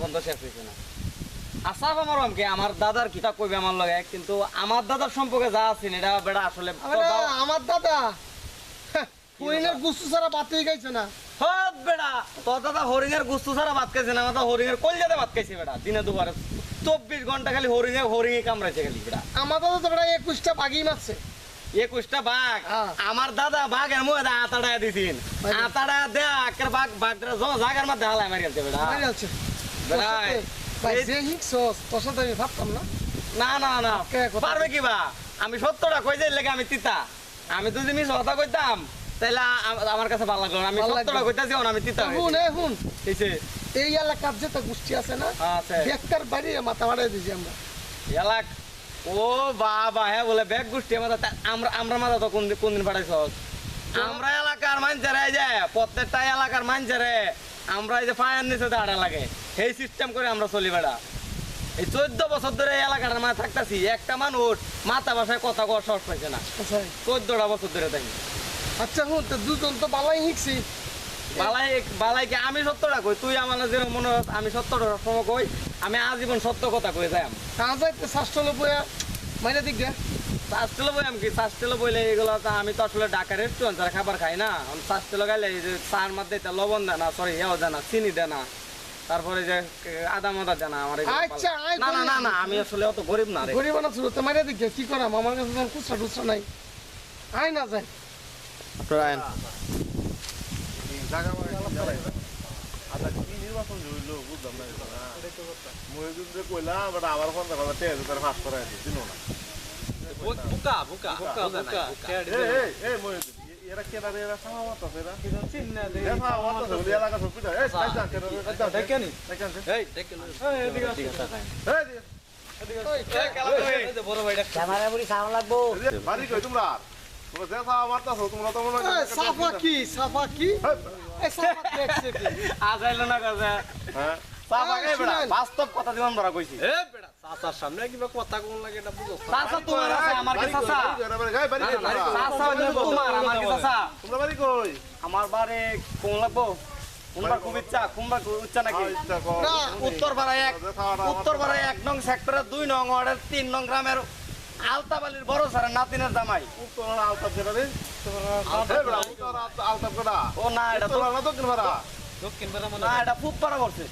পর্যন্ত শেষ হয়েছে না। আশা আমার কি আমার দাদার কিতাব কইবে আমার লগে কিন্তু আমার দাদার সম্পর্কে যা আছে এটা বেড়া আসলে আমার দাদা? হরিণের গুস্তু ছাড়া বাতে গাইছে না। হত বেড়া তোর দাদা হরিণের গুস্তু ছাড়া ভাত খাইছে না আমার হরিণের কলজাতে ভাত খাইছে বেড়া দিনে দুবারে। চব্বিশ ঘণ্টা খালি হরিণে হরিণে কামড়াইছে খালি বেড়া আমার দাদা তো বেটা একুশটা বাগি মারছে। একুশটা বাঘ? হ্যাঁ। আমার দাদা বাঘের মুখে আতাড়া দিছিন। মানে? আতাড়া দেয়া বাঘ বাঘটা জাগার মধ্যে হালাই মারি গেছে বেড়া ভাই এই- যে হিংসস তোর সাথে আমি ভাবতাম না? না না না কে কথা- পারবে কি বা? আমি সত্যটা কই যাই লেগে আমি তিতা? আমি তো জিনিস কথা কইতাম তাইলে আ- আমার কাছে ভালো লাগল আমি সত্যটা। কইতাছি আমি তিতা হুন এ হুন এই এলাকার যে তো গোষ্ঠী আছে না বেকার বাড়ি মাথা বাড়াই দিছি আমরা। এলাক? ও বাবা হ্যাঁ বলে ব্যাগ গোষ্ঠী আমরা আমরা মাথা তো কোন কোন দিন পাঠাইছ আমরা এলাকার মানুষেরা এই যে প্রত্যেকটা এলাকার মানুষেরে আমরা এই যে ফায়ার নিচে দাঁড়া লাগে সেই সিস্টেম করে আমরা চলি বেড়া। এই চোদ্দ বছর ধরে এই এলাকাটার মাঝে থাকতাছি একটা মানুষ মাথা ভাষায় কথা কওয়ার সাহস পাইছে না। আচ্ছা। চোদ্দটা বছর ধরে তাই। আচ্ছা হুন তো দুজন তো বালাই হিংসি বালাই বালাইকে আমি সত্যটা কই? তুই আমার যেরকম মনে হয় আমি সত্যটা সময় কই? আমি আজীবন সত্য কথা কই যাই তা যাইতে শাস্ত্রলে বইয়া মাইনা দিক শাস্তিলো বই আমি কি? শাস্তিলো বইলে এগুলো আমি তো আসলে ঢাকা রেস্টুরেন্ট যারা খাবার খাই না। শাস্তিলো গাইলে এই যে চার মধ্যে লবণ দেয় না সরি ইয়েও দেয় না চিনি দেয় না তারপরে যে আদা মদা দেয় না আমার আচ্ছা, না না না না আমি আসলে অত গরিব না রে। গরিব না শুরু তো মাইনা দিক কি করাম? আমার কাছে তখন খুচরা টুচরা নাই। আয় না যায় জায়গা মানে কি জায়গা এটা? আচ্ছা, কি নির্বাচন হইল? বুঝলাম না এটা, যে কইলাম, আমার ফোন দেখো, বেটা টেয়া ফাঁস করাই দিছে, চিনো না। বুকা বুকা বুকা, বুকা এই, এই, এই মহিউদ্দিন, এরা কেডা রে? এরা সামাওয়াত আছে, এরা? এরা সামাওয়াত আছে, বলে এলাকা সব পিটা। এই, কেডা রে? কাইজান, দেখেনি? কাইজান, এই দেখেন এই, এদিকে আসো। এই, এদিকে। বড় ভাইটা ক্যামেরা বুড়ি সামনে লাগবো এই, বাড়ি কই তোমরা? তোমরা যে সামাওয়াত আছো, তোমরা তো মনে এই, সাফা কি সাফা কি এই, এই সাফা কি কি আজ আইলো না কাজে হ্যাঁ? চাপা এই, খাই বেড়া শুনেন। বাস্তব কথা জীবন ধরা কইছি এ বেটা চাচার সামনে কিবা কথা কোন লাগে এটা বুঝো চাচা তোমার আছে আমার কি চাচা বাড়ি কই, বাড়ি কই, বাড়ি কই তোমরা? চাচা তোমার আমার কি চাচা তোমরা বাড়ি কই? আমার বারে কোন লাগবো খুব ইচ্ছা ইচ্ছা নাকি। না, উত্তর পাড়ায় এক আমার উত্তর পাড়ায় এক নং সেক্টরের দুই নং ওয়ার্ডের তিন নং গ্রামের আলতাবালির বড় স্যারের নাতিনের জামাই উত্তর রে? আলতাপ কেডা? ও না এটা তো উত্তর না দক্ষিণ পাড়া? দক্ষিণ পাড়া মানে না এটা পাড়া করছে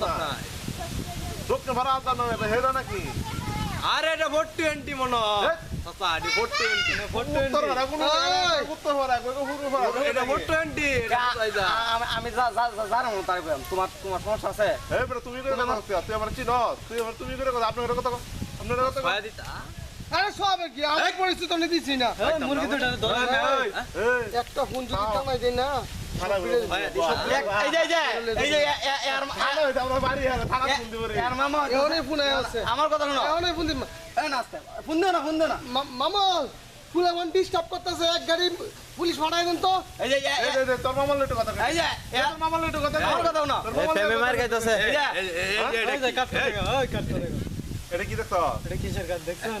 তো দক্ষিণ পাড়া না, এটা হেডা নাকি? আরে এটা মনে চাচা উত্তর কোনো উত্তর কই এটা আমি- যা- যা- যা- জানো না তার কইলাম। তোমার তোমার সমস্যা আছে? তুমি করে কথা হচ্ছে, তুই আমার চিনস? তুই আমার- তুমি করে কথা, আপনি করে কথা কও। আপনি করে কথা কও। আরে সব কি আমি পরিচিত নি। না মুরগি দুটা ধরে এই, একটা ফোন যদি কামাই না হয়ে আমরা কথা শোনো ফোন এই না ফোন না না মামা ফুল এখন ডিস্টার্ব করতেছে এক গাড়ি পুলিশ পাঠাই দেন তো তোর মামার একটু কথা। এই যে তোর কথা আমার কথা যে এটা কি দেখছ? এটা কিসের গাছ দেখছেন না।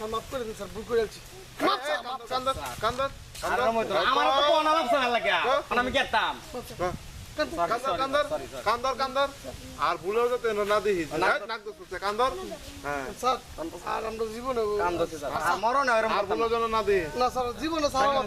স্যার মাফ করে দিন স্যার ভুল করে স্যার কান্দার কান্দার আর মতো আমার তো কোন আলাপ শোনা লাগে। আমি কেতাম কান্দার কান্দার কান্দার কান্দার আর ভুলেও যাতে না দেখি। নাক দোষ কান্দার হ্যাঁ। আর আমরা জীবনে না যেন না স্যার জীবনে জায়গা